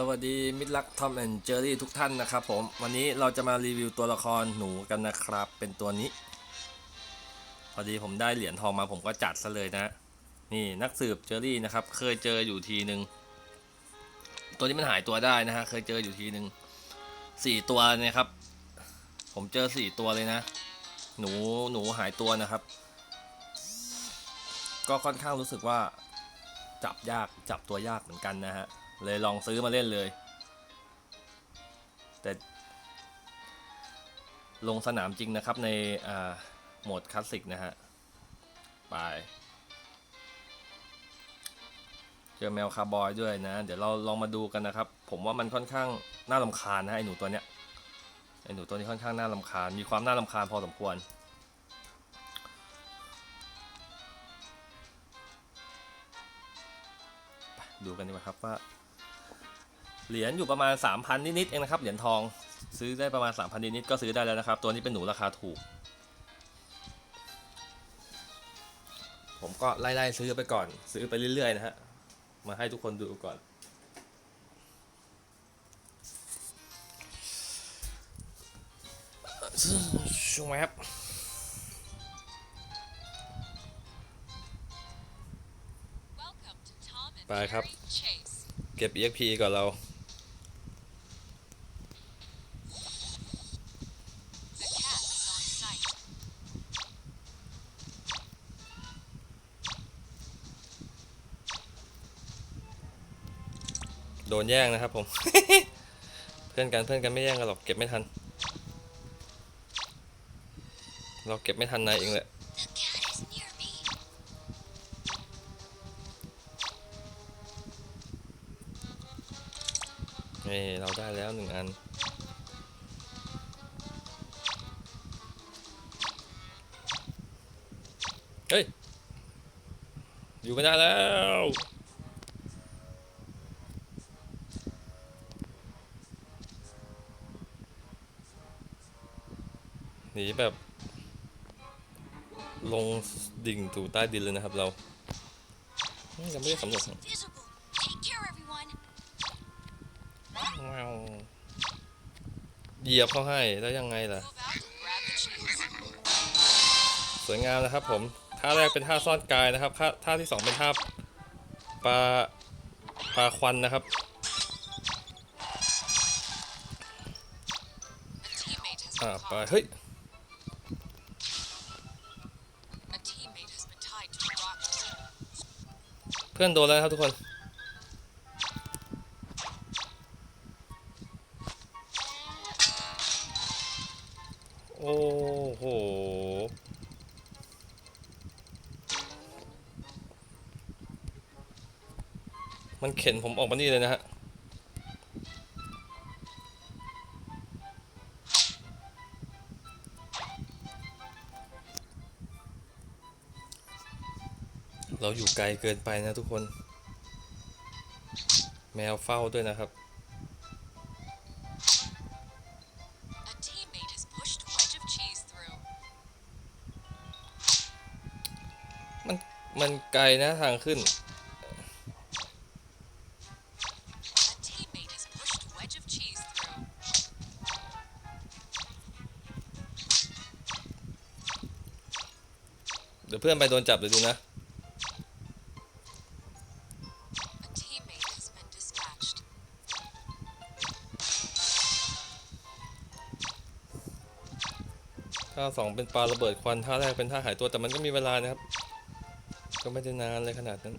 สวัสดีมิตรรักทอมแอนเจอรี่ทุกท่านนะครับผม วันนี้เราจะมารีวิวตัวละครหนูกันนะครับ เป็นตัวนี้ พอดีผมได้เหรียญทองมาผมก็จัดซะเลยนะ นี่นักสืบเจอรี่นะครับ เคยเจออยู่ทีหนึ่งตัวนี้มันหายตัวได้นะฮะเคยเจออยู่ทีหนึ่งสี่ตัวเนะครับ ผมเจอสี่ตัวเลยนะ หนูหนูหายตัวนะครับ ก็ค่อนข้างรู้สึกว่าจับยากจับตัวยากเหมือนกันนะฮะ เลยลองซื้อมาเล่นเลย แต่ ลงสนามจริงนะครับในโหมดคลาสสิกนะฮะ ไป เจอแมวคาร์บอยด้วยนะ เดี๋ยวเราลองมาดูกันนะครับ ผมว่ามันค่อนข้างน่าลำคาญนะไอหนูตัวเนี้ย ไอหนูตัวนี้ค่อนข้างน่าลำคาญ มีความน่าลำคาญพอสมควรดูกันดีกว่าครับว่า เหรียญอยู่ประมาณ 3,000 นิดๆเองนะครับ เหรียญทองซื้อได้ประมาณ 3,000 นิดๆก็ซื้อได้แล้วนะครับ ตัวนี้เป็นหนูราคาถูก ผมก็ไล่ๆซื้อไปก่อน ซื้อไปเรื่อยๆนะฮะ มาให้ทุกคนดูก่อน ช่วงแวบไปครับ เก็บ EXP ก่อนเรา โดนแย่งนะครับผม เพื่อนกันเพื่อนกันไม่แย่งกันหรอกเก็บไม่ทัน เราเก็บไม่ทันนายเองแหละนี่เราได้แล้วหนึ่งอัน เฮ้ย อยู่ไม่ได้แล้ว หนีแบบ ลงดิ่งถูใต้ดินเลยนะครับเราอืมยังไม่ได้สำรวจว้าวเหยียบเขาให้แล้วยังไงล่ะ สวยงามนะครับผมท่าแรกเป็นท่าซ่อนกายนะครับท่าท่าที่สองเป็นท่าปลาปลาควันนะครับอ่าปลาเฮ้ย พื่อนโดนแล้วครับทุกคนโอ้โหมันเข็นผมออกมานี่เลยนะฮะ เราอยู่ไกลเกินไปนะทุกคน แมวเฝ้าด้วยนะครับมันไกลนะทางขึ้นเดี๋ยวเพื่อนไปโดนจับเดี๋ยวดูนะ ท่าสองเป็นปลาระเบิดควันท่าแรกเป็นท่าหายตัวแต่มันก็มีเวลานะครับ ก็ไม่ได้นานเลยขนาดนั้น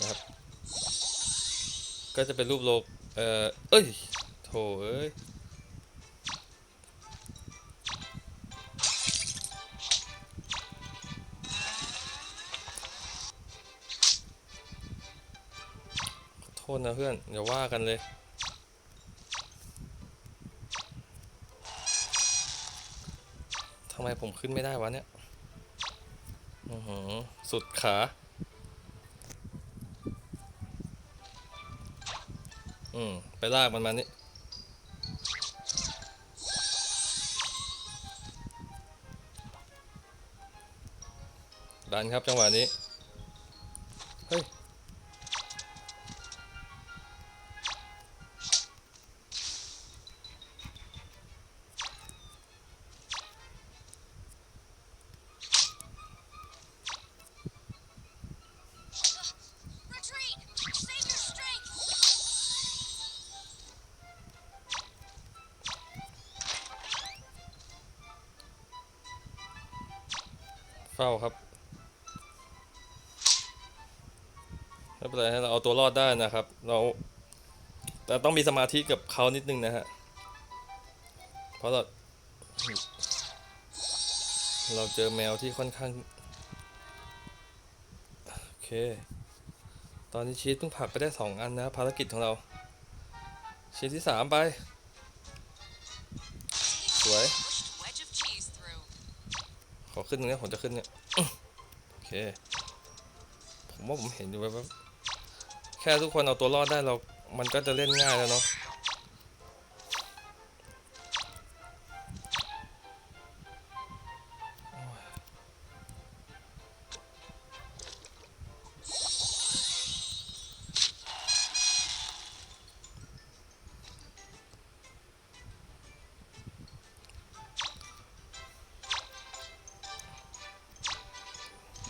นะครับ ก็จะเป็นรูปโลกเอ่อเอ้ยโถเอ้ยโทษนะเพื่อนอย่าว่ากันเลย ทำไมผมขึ้นไม่ได้วะเนี่ยอือหือสุดขา อืม ไปลากมันมานี่ดันครับจังหวะนี้ เฝ้าครับไม่เป็นไรเราเอาตัวรอดได้นะครับ เราแต่ต้องมีสมาธิกับเขานิดนึงนะฮะ เพราะเราเราเจอแมวที่ค่อนข้าง โอเค ตอนนี้ชีสเพิ่งผักไปได้สองอันนะภารกิจของเรา ชีสที่สามไป ขอขึ้นตรงนี้ผมจะขึ้นเนี่ยโอเค ผมว่าผมเห็นอยู่แบบแค่ทุกคนเอาตัวรอดได้เรา มันก็จะเล่นง่ายแล้วเนาะ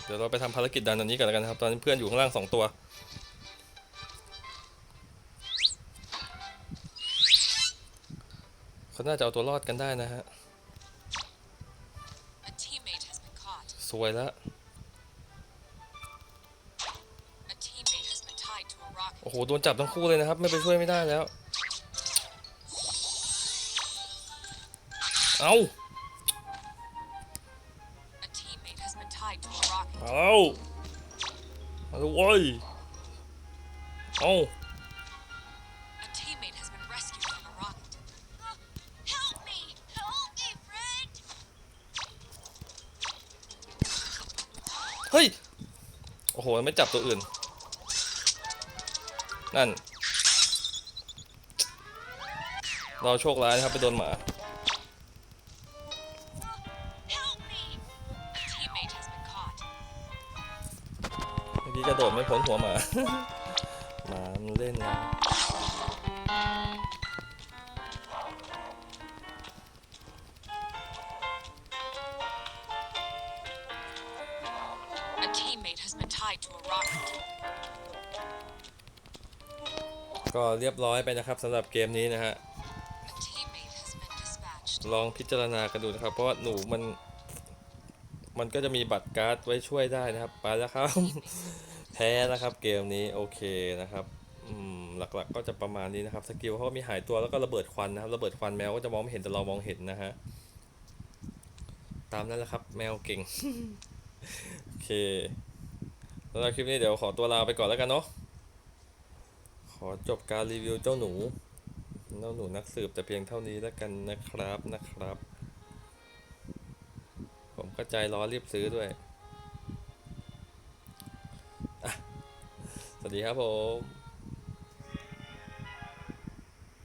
เดี๋ยวเราไปทำภารกิจดันอันนี้กันแล้วกันนะครับ ตอนนี้เพื่อนอยู่ข้างล่างสองตัว เขาน่าจะเอาตัวรอดกันได้นะฮะ A teammate has been caught. สวยแล้ว A teammate has been tied to a rocket. โอ้โห โดนจับทั้งคู่เลยนะครับ ไม่ไปช่วยไม่ได้แล้ว เอา A เอาเอาเลยเว้ยเอา A teammate has been rescued from a rocket. Help me! Help me, friend! เฮ้ย โอ้โห ไม่จับตัวอื่น นั่น เราโชคร้ายนะครับ ไปโดนหมา ระโดดไม่พ้นหัวหมา หมามันเล่นนะ A teammate has been tied to a rocket. ก็เรียบร้อยไปนะครับสำหรับเกมนี้นะฮะ A teammate has been dispatched. ลองพิจารณากันดูนะครับ เพราะว่าหนูมัน มันก็จะมีบัตรการ์ดไว้ช่วยได้นะครับ ไปแล้วครับ แพ้นะครับเกมนี้โอเคนะครับอืมหลักๆก็จะประมาณนี้นะครับสกิลเขาก็มีหายตัวแล้วก็ระเบิดควันนะครับระเบิดควันแมวก็จะมองไม่เห็นแต่เรามองเห็นนะฮะตามนั้นแหละครับ แมวเก่งโอเคสำหรับคลิปนี้เดี๋ยวขอตัวลาไปก่อนแล้วกันเนาะขอจบการรีวิวเจ้าหนูเจ้าหนูนักสืบแต่เพียงเท่านี้แล้วกันนะครับนะครับ ผมก็ใจร้อนรีบซื้อด้วย สวัสดีครับผม